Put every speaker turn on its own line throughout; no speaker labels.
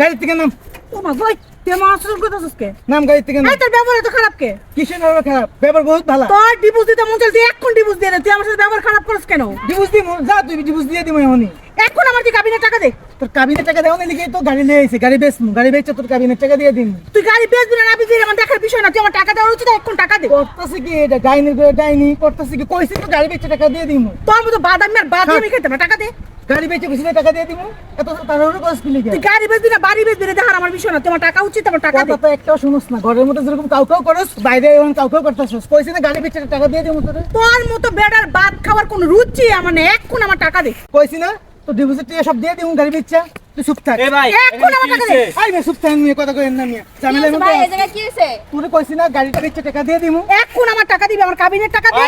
গাড়ি থেকে নাম।
ও মা ভাই তেমন আচরণ করতেছিস কে?
নাম গাড়ি থেকে নাম।
তোর ব্যবহার এত খারাপ কে?
কিসের ব্যবহার খারাপ? ব্যবহার বহুত ভালো।
তোর ডিভোর্স দিতে মন চলছে এখন ডিভোর্স দিয়ে দে। তুই আমার সাথে ব্যবহার খারাপ করিস কেন?
ডিভোর্স দিই যা তুই ডিভোর্স দিয়ে দিবো এমনই।
এখন আমার তুই কাবিনের টাকা দে।
তোর কাবিনের টাকা দেওয়া লিখে তো গাড়ি নিয়ে এসে গাড়ি বেচমু গাড়ি বেচে তোর কাবিনের টাকা দিয়ে দিন
তুই গাড়ি বেচবি না না বেচবি আমার দেখার বিষয় না। তুই আমার টাকা দেওয়ার উচিত এখন টাকা দে।
করতেছে কি এটা? ডাইনি করে ডাইনি করতেছে কি? কইছি তো গাড়ি বেচে টাকা দিয়ে দিমু।
তোর মতো বাদামি আর বাদামি খেতে না টাকা দে।
গাড়ি বেচে কইছি টাকা দিয়ে দিমু? এত তাড়াহুড়ো করছিস কি লিখে
তুই গাড়ি বেচবি না বাড়ি বেচবি না দেখার আমার বিষয় না। তোমার টাকা উচিত আমার টাকা দে।
তো একটাও শুনুস না ঘরের মধ্যে যেরকম কাউ কাউ করস বাইরে এমন কাউ কাউ করতেছিস না গাড়ি বেচে টাকা দিয়ে দিমু তোরে?
তোর মতো বেডার ভাত খাওয়ার কোনো রুচি আমার নেই এখন আমার টাকা দে।
কইছি না তো ডিপোজিট সব দিয়ে দিমু গাড়ি বেচা? তুই চুপ থাক।
এ ভাই
এখন আমার টাকা দে।
আই মে চুপ থাক নিয়ে কথা কইেন না নিয়ে ঝামেলা মধ্যে
ভাই? এই
আছিস।
কি হয়েছে
তোরে কইছি না গাড়িটা বেচে টাকা দিয়ে দিমু।
এখন আমার টাকা দিবি আমার কাবিনের টাকা দে?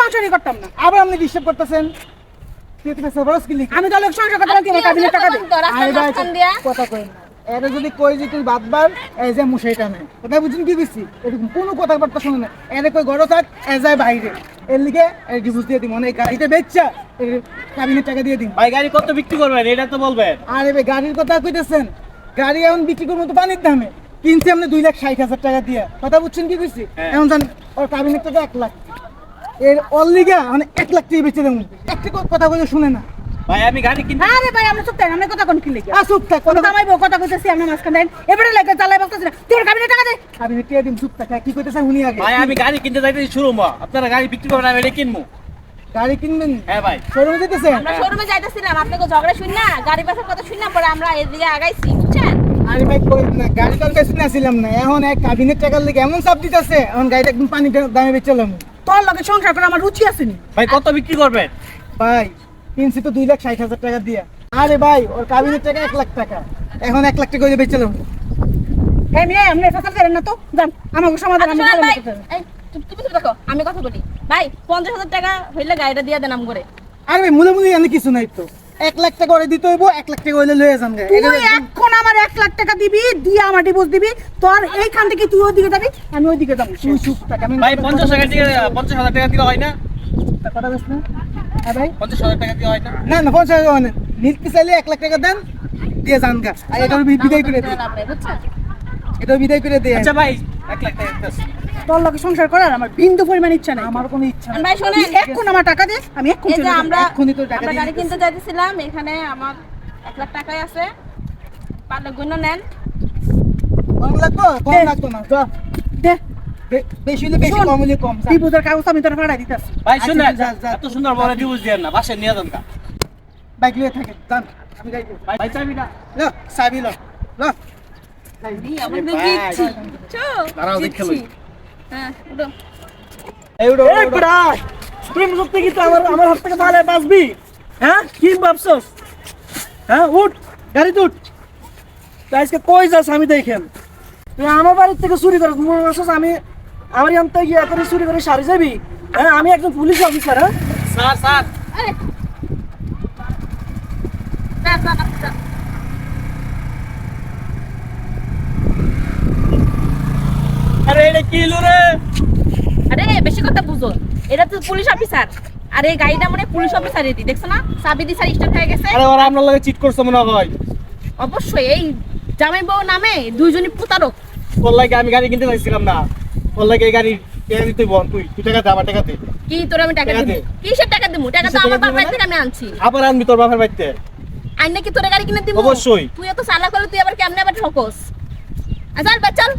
সংসারই করতাম না।
আবার আপনি ডিস্টার্ব করতেছেন। তুই তো সবরস কি লিখে
আমি তাহলে সংসার করতাম কি আমার টাকা দে
আরে ভাই, কথা কই না। এটা যদি কই যে তুই বাদবার এই যে মুশাইটা নেই কথা বুঝুন কি দিছি এরকম কোনো কথাবার্তা শুনে না। এনে কই ঘরে থাক এ যায় বাইরে। এর লিগে ডিভোর্স দিয়ে দিই মানে গাড়িটা বেচছা কাবিনের টাকা দিয়ে দিন
ভাই গাড়ি কত বিক্রি করবেন? এটা তো বলবেন।
আরে ভাই গাড়ির কথা কইতেছেন। গাড়ি এখন বিক্রি করব তো পানির দামে। কিনছি আপনি দুই লাখ ষাট হাজার টাকা দিয়ে। কথা বুঝছেন কি কইছি
হ্যাঁ।
এখন জান ওর কাবিনের টাকা এক লাখ। এর অল লিগা মানে এক লাখ টাকা বেচে দেবো। একটা কথা কইলে শুনে না।
ভাই আমি গাড়ি কিনতে
আরে ভাই আমরা চুপ থাক আমরা কথা কোন
আ চুপ থাক কথা
কথা কথা কইতেছি আমরা মাঝখান দেন। এবারে লাগে চালাই বলতেছি না। তোর টাকা দে।
চুপ থাক কি কইতেছেন উনি আগে।
ভাই আমি গাড়ি কিনতে যাইতে শুরু মা আপনারা গাড়ি বিক্রি করবেন আমি এটা কিনবো।
গাড়ি কিনবেন?
হ্যাঁ ভাই।
শোরুমে যেতেছেন
আমরা শোরুমে যাইতেছিলাম আপনাকে ঝগড়া শুন না গাড়ি পাশে কথা শুন না পরে আমরা এদিকে আগাইছি বুঝছেন?
আরে ভাই কই না গাড়ি ছিলাম না। এখন এক কাবিনের টাকার লেগে এমন চাপ দিতেছে এখন গাড়িটা একদম পানি দামে বেচলাম
তোর লগে সংসার করে আমার রুচি আসেনি
ভাই কত বিক্রি করবেন
ভাই কিনছি তো দুই লাখ ষাট হাজার টাকা দিয়া। আরে ভাই ওর কাবিনের টাকা এক লাখ টাকা। এখন এক লাখ টাকা করে দেবো
হ্যাঁ মেয়ে আপনি ফসল করেন না তো। জান আমাকে সমাধান আমি
আচ্ছা, ভাই
তুমি তো।
এই, চুপ চুপ চুপ দেখো আমি কথা বলি। ভাই পঞ্চাশ হাজার টাকা হইলে গাড়িটা দিয়ে দেন আম করে
আরে ভাই মুলে মুলে জানি কিছু নাই তো। এক লাখ টাকা করে দিতে হইব এক লাখ টাকা হইলে লয়ে যান।
তুই এখন আমার এক লাখ টাকা দিবি দিয়ে আমার ডিভোর্স দিবি তোর এইখান থেকে তুই ওদিকে যাবি আমি ওইদিকে যাব।
তুই চুপ থাক আমি
ভাই পঞ্চাশ টাকা দিয়ে পঞ্চাশ হাজার টাকা দিলে হয় না?
কথা না? হ্যাঁ ভাই।
পঞ্চাশ হাজার টাকা দিয়ে হয় না?
না না পঞ্চাশ টাকা মানে নিতে চাইলে এক লাখ টাকা দেন দিয়ে যান গা আর এটা বিদায় করে দিই এটা বিদায় করে দিই
আচ্ছা ভাই এক লাখ টাকা।
তোর লগে সংসার করার আমার বিন্দু পরিমাণ ইচ্ছা নাই।
আমার কোনো ইচ্ছা নেই।
ভাই শোনেন
এখন আমার টাকা দে আমি এখন
এই যে আমরা
এক্ষুনি তো টাকা দিয়ে
গাড়ি কিনতে যাইতেছিলাম এখানে আমার এক লাখ টাকাই আছে। পারলে গুণ নেন।
কম লাগবো? কম। লাগতো না যা।
দে।
বেশি হলে বেশি কম হলে কম যা।
কাগজ আমি তোর দিতেছি।
ভাই
আচ্ছা, যা।
এত সুন্দর বড় ডিউজ দিয়ে না বাসায় নিয়ে যান
বাইক লিয়ে থাকে যান আমি গাড়ি
ভাই চাবি না।
লো সাবি লো লো।
আমাদের দিচ্ছি চো
দাঁড়াও, দেখে লই।
হ্যাঁ উঠো।
এই উড়ো
এই প্রায় প্রেম করতে কি তো আমার আমার হাত থেকে তাহলে বাঁচবি? হ্যাঁ? কি ভাবছস? হ্যাঁ উঠ গাড়িতে উঠ। তুই আজকে কই যাস আমি দেখেন। তুই আমার বাড়ির থেকে চুরি মনে করছিস আমি আমার ইয়ান থেকে ইয়া করে চুরি করে সারি যাবি? হ্যাঁ আমি একজন পুলিশ অফিসার হ্যাঁ?
Sir sir.
আরে না না না না।
আরে এটা কি রে?
আরে বেশি কথা বুঝো। এটা তো পুলিশ অফিসার। আর গাড়িটা মানে পুলিশ অফিসার এটি দেখছ না? সাবি দি স্যার স্টার্ট হয়ে গেছে।
আরে ওরা আপনার লগে চিট করছে মনে হয়।
অবশ্যই এই জামাই বউ নামে দুইজনই প্রতারক।
তোর লাগে আমি গাড়ি কিনতে চাইছিলাম না। তোর লাগে এই গাড়ি টাকা দিতে বল তুই তুই টাকা দে আমার টাকা দে।
কি তোর আমি টাকা
টাকা
দিব? কিসের টাকা দিব টাকা তো আমার
টাকা
থেকে আমি আনছি।
আবার আনবি তোর বাপের বাড়িতে?
আইন তোর গাড়ি কিনে দিব
অবশ্যই।
তুই এত চালাক হলে তুই আবার কেমনে আবার ঠকস? বেচাল